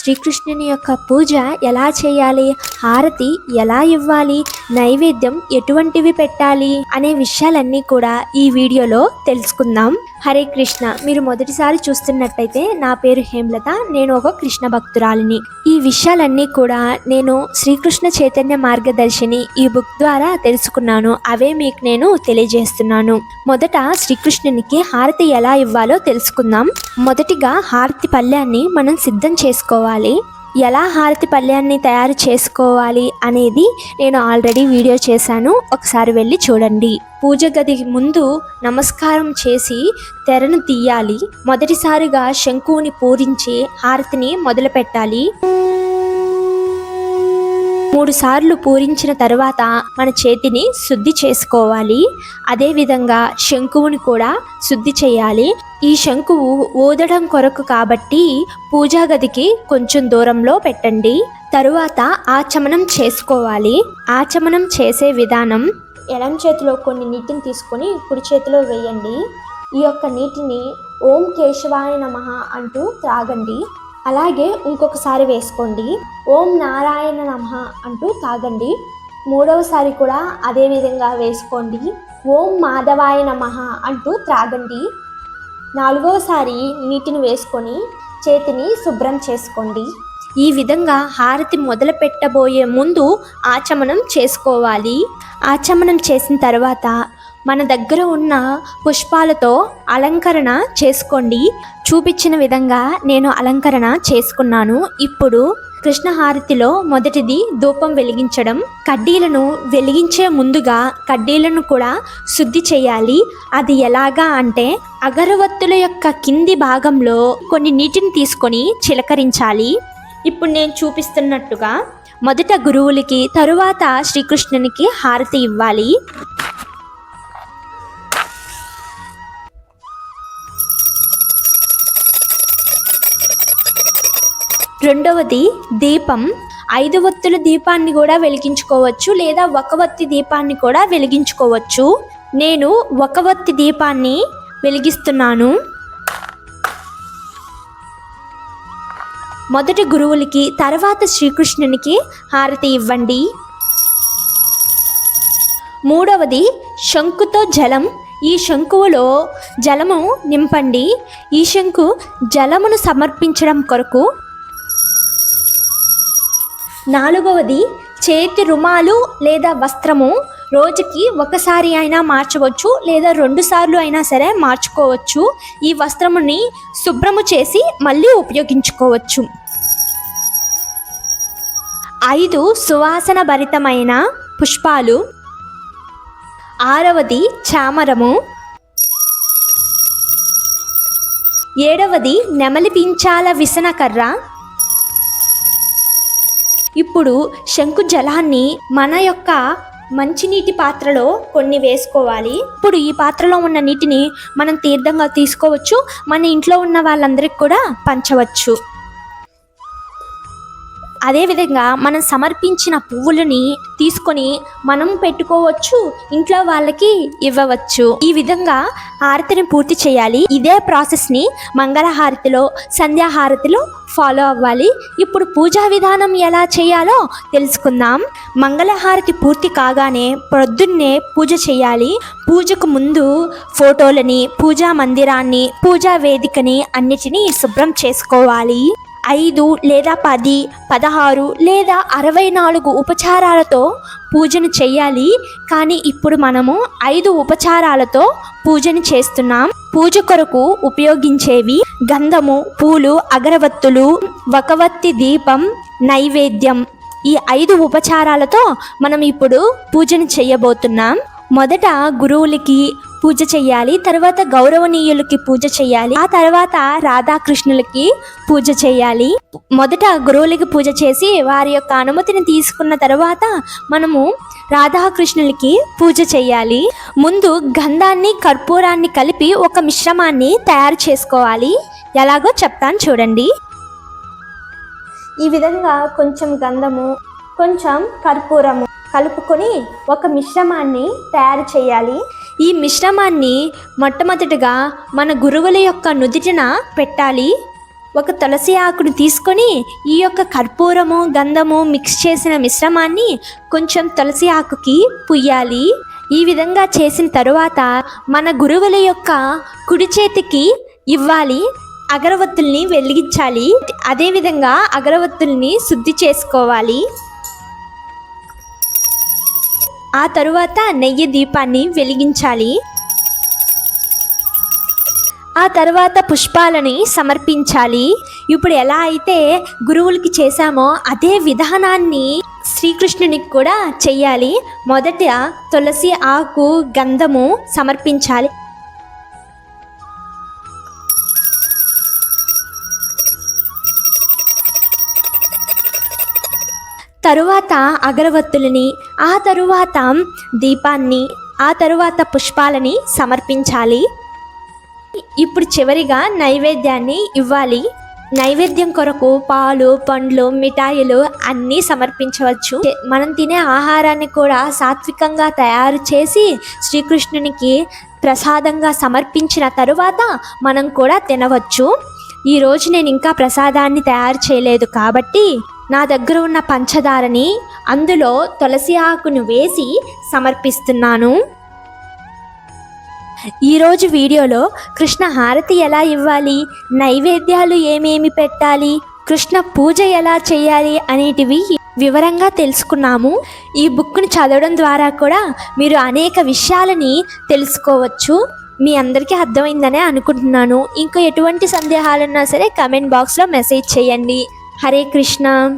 శ్రీకృష్ణుని యొక్క పూజ ఎలా చేయాలి? హారతి ఎలా ఇవ్వాలి? నైవేద్యం ఎటువంటివి పెట్టాలి అనే విషయాలన్నీ కూడా ఈ వీడియోలో తెలుసుకుందాం. హరే కృష్ణ. మీరు మొదటిసారి చూస్తున్నట్టయితే నా పేరు హేమలత నేను ఒక కృష్ణ భక్తురాలిని. ఈ విషయాలన్నీ కూడా నేను శ్రీకృష్ణ చైతన్య మార్గదర్శిని ఈ బుక్ ద్వారా తెలుసుకున్నాను. అవే మీకు నేను తెలియజేస్తున్నాను. మొదట శ్రీకృష్ణునికి హారతి ఎలా ఇవ్వాలో తెలుసుకుందాం. మొదటిగా హారతి పళ్ళ్యాన్ని మనం సిద్ధం చేసుకోవాలి. ఎలా హారతి పళ్ళ్యాన్ని తయారు చేసుకోవాలి అనేది నేను ఆల్రెడీ వీడియో చేశాను. ఒకసారి వెళ్ళి చూడండి. పూజ గది ముందు నమస్కారం చేసి తెరను తీయాలి. మొదటిసారిగా శంకువుని పూరించి హారతిని మొదలు పెట్టాలి మూడు సార్లు పూరించిన తర్వాత మన చేతిని శుద్ధి చేసుకోవాలి. అదేవిధంగా శంకువుని కూడా శుద్ధి చేయాలి. ఈ శంకువు ఊదడం కొరకు కాబట్టి పూజా గదికి కొంచెం దూరంలో పెట్టండి. తరువాత ఆచమనం చేసుకోవాలి. ఆచమనం చేసే విధానం ఎడం చేతిలో కొన్ని నీటిని తీసుకొని కుడి చేతిలో వేయండి. ఈ యొక్క నీటిని ఓం కేశవాయ నమః అంటూ త్రాగండి. అలాగే ఇంకొకసారి వేసుకోండి. ఓం నారాయణ నమః అంటూ తాగండి. మూడవసారి కూడా అదే విధంగా వేసుకోండి. ఓం మాధవాయ నమః అంటూ త్రాగండి. నాలుగవసారి నీటిని వేసుకొని చేతిని శుభ్రం చేసుకోండి. ఈ విధంగా హారతి మొదలు పెట్టబోయే ముందు ఆచమనం చేసుకోవాలి. ఆచమనం చేసిన తర్వాత మన దగ్గర ఉన్న పుష్పాలతో అలంకరణ చేసుకోండి. చూపించిన విధంగా నేను అలంకరణ చేసుకున్నాను. ఇప్పుడు కృష్ణహారతిలో మొదటిది ధూపం వెలిగించడం. కడ్డీలను వెలిగించే ముందుగా కడ్డీలను కూడా శుద్ధి చేయాలి. అది ఎలాగా అంటే అగరవత్తుల యొక్క కింది భాగంలో కొన్ని నీటిని తీసుకొని చిలకరించాలి. ఇప్పుడు నేను చూపిస్తున్నట్టుగా మొదట గురువులకి తరువాత శ్రీకృష్ణునికి హారతి ఇవ్వాలి. రెండవది దీపం. ఐదు వత్తుల దీపాన్ని కూడా వెలిగించుకోవచ్చు లేదా ఒక వత్తి దీపాన్ని కూడా వెలిగించుకోవచ్చు. నేను ఒక వత్తి దీపాన్ని వెలిగిస్తున్నాను. మొదటి గురువులకి తర్వాత శ్రీకృష్ణునికి హారతి ఇవ్వండి. మూడవది శంకుతో జలం. ఈ శంకువులో జలము నింపండి. ఈ శంకు జలమును సమర్పించడం కొరకు నాలుగవది చేతి రుమాలు లేదా వస్త్రము రోజుకి ఒకసారి అయినా మార్చవచ్చు లేదా రెండు సార్లు అయినా సరే మార్చుకోవచ్చు. ఈ వస్త్రముని శుభ్రము చేసి మళ్ళీ ఉపయోగించుకోవచ్చు. ఐదు సువాసన భరితమైన పుష్పాలు. ఆరవది చామరము. ఏడవది నెమలి పించాల విసనకర్ర. ఇప్పుడు శంకు జలాన్ని మన యొక్క మంచినీటి పాత్రలో కొన్ని వేసుకోవాలి. ఇప్పుడు ఈ పాత్రలో ఉన్న నీటిని మనం తీర్థంగా తీసుకోవచ్చు. మన ఇంట్లో ఉన్న వాళ్ళందరికీ కూడా పంచవచ్చు. అదేవిధంగా మనం సమర్పించిన పువ్వులని తీసుకొని మనం పెట్టుకోవచ్చు ఇంట్లో వాళ్ళకి ఇవ్వవచ్చు. ఈ విధంగా హారతిని పూర్తి చేయాలి. ఇదే ప్రాసెస్ని మంగళహారతిలో సంధ్యాహారతిలో ఫాలో అవ్వాలి. ఇప్పుడు పూజా విధానం ఎలా చేయాలో తెలుసుకుందాం. మంగళహారతి పూర్తి కాగానే ప్రొద్దున్నే పూజ చేయాలి. పూజకు ముందు ఫోటోలని పూజా మందిరాన్ని పూజా వేదికని అన్నిటినీ శుభ్రం చేసుకోవాలి. ఐదు లేదా పది పదహారు లేదా అరవై నాలుగు ఉపచారాలతో పూజను చేయాలి. కానీ ఇప్పుడు మనము ఐదు ఉపచారాలతో పూజను చేస్తున్నాం. పూజ కొరకు ఉపయోగించేవి గంధము పూలు అగరవత్తులు ఒకవత్తి దీపం నైవేద్యం. ఈ ఐదు ఉపచారాలతో మనం ఇప్పుడు పూజను చేయబోతున్నాం. మొదట గురువులకి పూజ చేయాలి తర్వాత గౌరవనీయులకి పూజ చేయాలి ఆ తర్వాత రాధాకృష్ణులకి పూజ చేయాలి. మొదట గురువులకి పూజ చేసి వారి యొక్క అనుమతిని తీసుకున్న తర్వాత మనము రాధాకృష్ణులకి పూజ చేయాలి. ముందు గంధాన్ని కర్పూరాన్ని కలిపి ఒక మిశ్రమాన్ని తయారు చేసుకోవాలి. ఎలాగో చెప్తాను చూడండి. ఈ విధంగా కొంచెం గంధము కొంచెం కర్పూరము కలుపుకొని ఒక మిశ్రమాన్ని తయారు చేయాలి. ఈ మిశ్రమాన్ని మొట్టమొదటిగా మన గురువుల యొక్క నుదిటిన పెట్టాలి. ఒక తులసి ఆకును తీసుకొని ఈ యొక్క కర్పూరము గంధము మిక్స్ చేసిన మిశ్రమాన్ని కొంచెం తులసి ఆకుకి పుయ్యాలి. ఈ విధంగా చేసిన తరువాత మన గురువుల యొక్క కుడి చేతికి ఇవ్వాలి. అగరవత్తుల్ని వెలిగించాలి. అదేవిధంగా అగరవత్తుల్ని శుద్ధి చేసుకోవాలి. ఆ తరువాత నెయ్యి దీపాన్ని వెలిగించాలి. ఆ తర్వాత పుష్పాలని సమర్పించాలి. ఇప్పుడు ఎలా అయితే గురువులకి చేశామో అదే విధానాన్ని శ్రీకృష్ణునికి కూడా చెయ్యాలి. మొదట తులసి ఆకు గంధము సమర్పించాలి. తరువాత అగరవత్తులని ఆ తరువాత దీపాన్ని ఆ తరువాత పుష్పాలని సమర్పించాలి. ఇప్పుడు చివరిగా నైవేద్యాన్ని ఇవ్వాలి. నైవేద్యం కొరకు పాలు పండ్లు మిఠాయిలు అన్నీ సమర్పించవచ్చు. మనం తినే ఆహారాన్ని కూడా సాత్వికంగా తయారు చేసి శ్రీకృష్ణునికి ప్రసాదంగా సమర్పించిన తరువాత మనం కూడా తినవచ్చు. ఈరోజు నేను ఇంకా ప్రసాదాన్ని తయారు చేయలేదు కాబట్టి నా దగ్గర ఉన్న పంచదారని అందులో తులసి ఆకును వేసి సమర్పిస్తున్నాను. ఈరోజు వీడియోలో కృష్ణ హారతి ఎలా ఇవ్వాలి? నైవేద్యాలు ఏమేమి పెట్టాలి? కృష్ణ పూజ ఎలా చేయాలి అనేటివి వివరంగా తెలుసుకున్నాము. ఈ బుక్ను చదవడం ద్వారా కూడా మీరు అనేక విషయాలని తెలుసుకోవచ్చు. మీ అందరికీ అర్థమైందనే అనుకుంటున్నాను. ఇంకా ఎటువంటి సందేహాలున్నా సరే కమెంట్ బాక్స్లో మెసేజ్ చేయండి. హరే కృష్ణ.